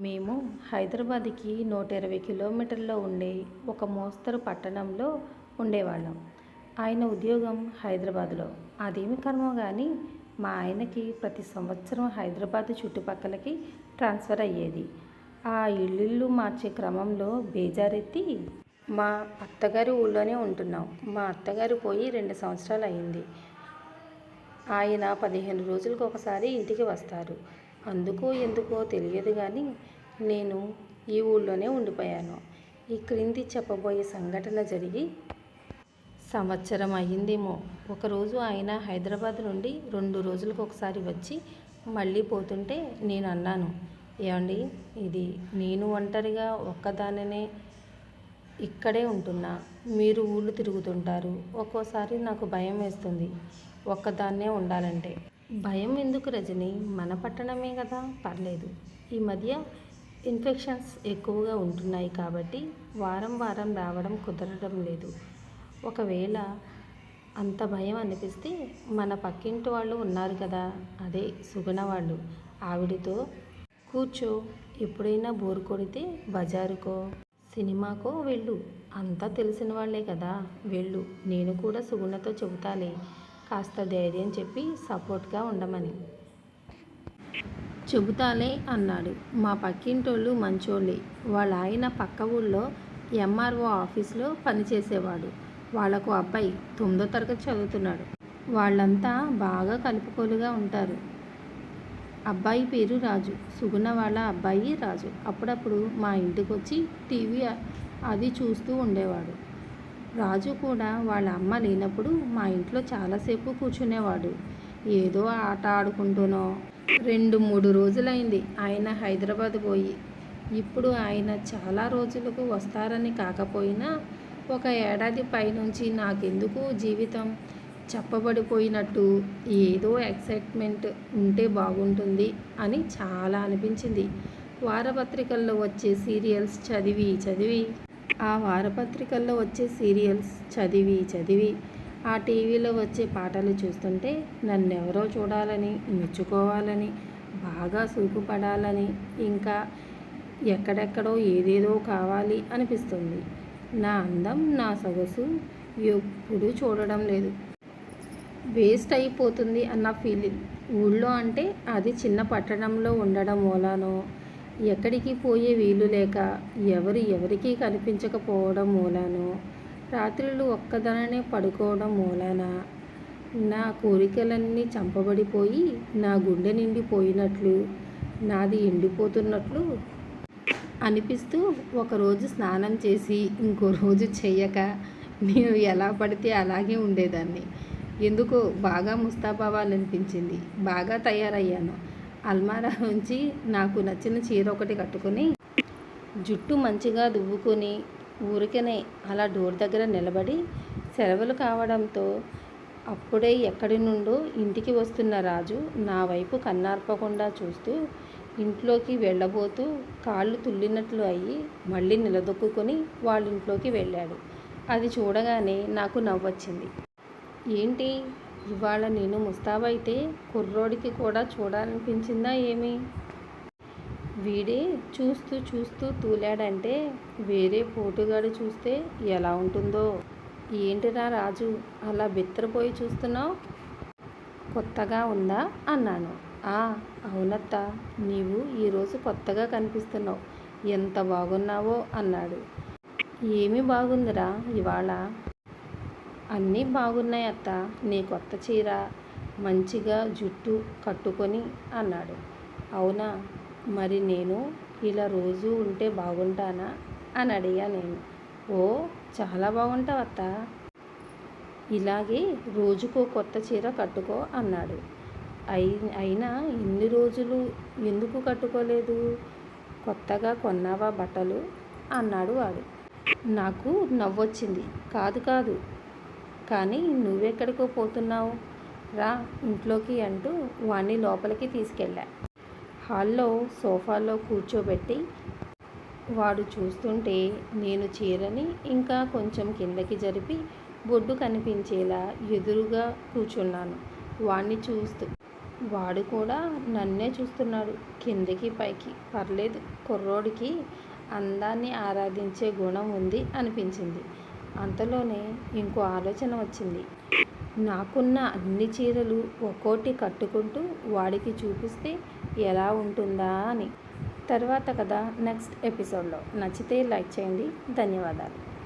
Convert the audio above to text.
మేము హైదరాబాద్కి నూట ఇరవై కిలోమీటర్లో ఉండే ఒక మోస్తరు పట్టణంలో ఉండేవాళ్ళం. ఆయన ఉద్యోగం హైదరాబాద్లో. అదేమి కర్మో కానీ మా ఆయనకి ప్రతి సంవత్సరం హైదరాబాద్ చుట్టుపక్కలకి ట్రాన్స్ఫర్ అయ్యేది. ఆ ఇల్లు మార్చే క్రమంలో బేజారెత్తి మా అత్తగారి ఊళ్ళోనే ఉంటున్నాం. మా అత్తగారు పోయి రెండు సంవత్సరాలు అయింది. ఆయన పదిహేను రోజులకు ఒకసారి ఇంటికి వస్తారు. అందుకో ఎందుకో తెలియదు కానీ నేను ఈ ఊళ్ళోనే ఉండిపోయాను. ఈ క్రింది చెప్పబోయే సంఘటన జరిగి సంవత్సరం అయ్యిందేమో. ఒకరోజు ఆయన హైదరాబాద్ నుండి రెండు రోజులకు ఒకసారి వచ్చి మళ్ళీ పోతుంటే నేను అన్నాను ఏమండి ఇది నేను ఒంటరిగా ఒక్కదానినే ఇక్కడే ఉంటున్నా. మీరు ఊళ్ళు తిరుగుతుంటారు. ఒక్కోసారి నాకు భయం వేస్తుంది ఒక్కదాన్నే ఉండాలంటే. భయం ఎందుకు రజని? మన పట్టణమే కదా? పర్లేదు. ఈ మధ్య ఇన్ఫెక్షన్స్ ఎక్కువగా ఉంటున్నాయి కాబట్టి వారం వారం రావడం కుదరడం లేదు. ఒకవేళ అంత భయం అనిపిస్తే మన పక్కింటి వాళ్ళు ఉన్నారు కదా? అదే సుగుణ వాళ్ళు. ఆవిడతో కూర్చో. ఎప్పుడైనా బోరు కొడితే బజారుకో. సినిమాకో వెళ్ళు. అంతా తెలిసిన వాళ్ళే కదా? వెళ్ళు. నేను కూడా సుగుణతో చెబుతాలే. కాస్త ధైర్యం చెప్పి సపోర్ట్గా ఉండమని. చెబుతాలే అన్నాడు. మా పక్కింటోళ్ళు మంచోళ్ళే. వాళ్ళ ఆయన పక్క ఊళ్ళో ఎంఆర్ఓ ఆఫీస్లో పనిచేసేవాడు. వాళ్ళకు అబ్బాయి తొమ్మిదో తరగతి చదువుతున్నాడు. వాళ్ళంతా బాగా కలుపుకోలుగా ఉంటారు. అబ్బాయి పేరు రాజు. సుగుణ వాళ్ళ అబ్బాయి రాజు. అప్పుడప్పుడు మా ఇంటికి వచ్చి టీవీ అది చూస్తూ ఉండేవాడు. రాజు కూడా వాళ్ళ అమ్మ లేనప్పుడు మా ఇంట్లో చాలాసేపు కూర్చునేవాడు. ఏదో ఆట ఆడుకుంటూనో. రెండు మూడు రోజులైంది ఆయన హైదరాబాద్ పోయి. ఇప్పుడు ఆయన చాలా రోజులకు వస్తారని కాకపోయినా ఒక ఏడాది పైనుంచి నాకెందుకు జీవితం? చెప్పబడిపోయినట్టు ఏదో ఎక్సైట్మెంట్ ఉంటే బాగుంటుంది అని చాలా అనిపించింది. వారపత్రికల్లో వచ్చే సీరియల్స్ చదివి చదివి ఆ వారపత్రికల్లో వచ్చే సీరియల్స్ చదివి చదివి ఆ టీవీలో వచ్చే పాటలు చూస్తుంటే నన్నెవరో చూడాలని మెచ్చుకోవాలని బాగా సూకుపడాలని ఇంకా ఎక్కడెక్కడో ఏదేదో కావాలి అనిపిస్తుంది. నా అందం నా సొగసు ఎప్పుడూ చూడడం లేదు. వేస్ట్ అయిపోతుంది అన్న ఫీలింగ్. ఊళ్ళో అంటే అది చిన్న పట్టణంలో ఉండడం మూలానో ఎక్కడికి పోయే వీలు లేక ఎవరు ఎవరికీ కనిపించకపోవడం మూలానో రాత్రులు ఒక్కదాననే పడుకోవడం మూలాన. నా కోరికలన్నీ చంపబడిపోయి నా గుండె నిండిపోయినట్లు నాది ఎండిపోతున్నట్లు అనిపిస్తూ ఒకరోజు స్నానం చేసి ఇంకో రోజు చెయ్యక నేను ఎలా పడితే అలాగే ఉండేదాన్ని. ఎందుకో బాగా ముస్తాబావాలనిపించింది. బాగా తయారయ్యాను. అల్మారా నుంచి నాకు నచ్చిన చీర ఒకటి కట్టుకొని జుట్టు మంచిగా దువ్వుకొని ఊరికనే అలా డోర్ దగ్గర నిలబడి సెలవులు కావడంతో అప్పుడే ఎక్కడి నుండో ఇంటికి వస్తున్న రాజు నా వైపు కన్నార్పకుండా చూస్తూ ఇంట్లోకి వెళ్ళబోతూ కాళ్ళు తుల్లినట్లు అయ్యి మళ్ళీ నిలదొక్కుని వాళ్ళ ఇంట్లోకి వెళ్ళాడు. అది చూడగానే నాకు నవ్వొచ్చింది. ఏంటి? ఇవాళ నేను ముస్తాబైతే కుర్రోడికి కూడా చూడాలనిపించిందా ఏమి? వీడే చూస్తూ చూస్తూ తూలాడంటే వేరే పోటుగాడు చూస్తే ఎలా ఉంటుందో? ఏంటిరా రాజు అలా బిత్తరపోయి చూస్తున్నావు? కొత్తగా ఉందా? అన్నాను. ఆ అవునత్త నీవు ఈరోజు కొత్తగా కనిపిస్తున్నావు. ఎంత బాగున్నావో అన్నాడు. ఏమి బాగుందిరా ఇవాళ? అన్నీ బాగున్నాయి అత్త. నీ కొత్త చీర మంచిగా జుట్టు కట్టుకొని అన్నాడు. అవునా? మరి నేను ఇలా రోజు ఉంటే బాగుంటానా? అని అడిగా నేను. ఓ చాలా బాగుంటావు అత్త. ఇలాగే రోజుకో కొత్త చీర కట్టుకో అన్నాడు. అయి అయినా ఇన్ని రోజులు ఎందుకు కట్టుకోలేదు? కొత్తగా కొన్నావా బట్టలు? అన్నాడు వాడు. నాకు నవ్వొచ్చింది. కాదు కాదు. కానీ నువ్వెక్కడికో పోతున్నావు? రా ఇంట్లోకి అంటూ వాణ్ణి లోపలికి తీసుకెళ్ళా. హాల్లో సోఫాలో కూర్చోబెట్టి వాడు చూస్తుంటే నేను చీరని ఇంకా కొంచెం కిందకి జరిపి బొడ్డు కనిపించేలా ఎదురుగా కూర్చున్నాను. వాణ్ణి చూస్తూ వాడు కూడా నన్నే చూస్తున్నాడు. కిందికి పైకి. పర్లేదు కుర్రోడికి అందాన్ని ఆరాధించే గుణం ఉంది అనిపించింది. అంతలోనే ఇంకో ఆలోచన వచ్చింది. నాకున్న అన్ని చీరలు ఒక్కోటి కట్టుకుంటూ వాడికి చూపిస్తే ఎలా ఉంటుందా అని. తర్వాత కదా నెక్స్ట్ ఎపిసోడ్లో. నచ్చితే లైక్ చేయండి. ధన్యవాదాలు.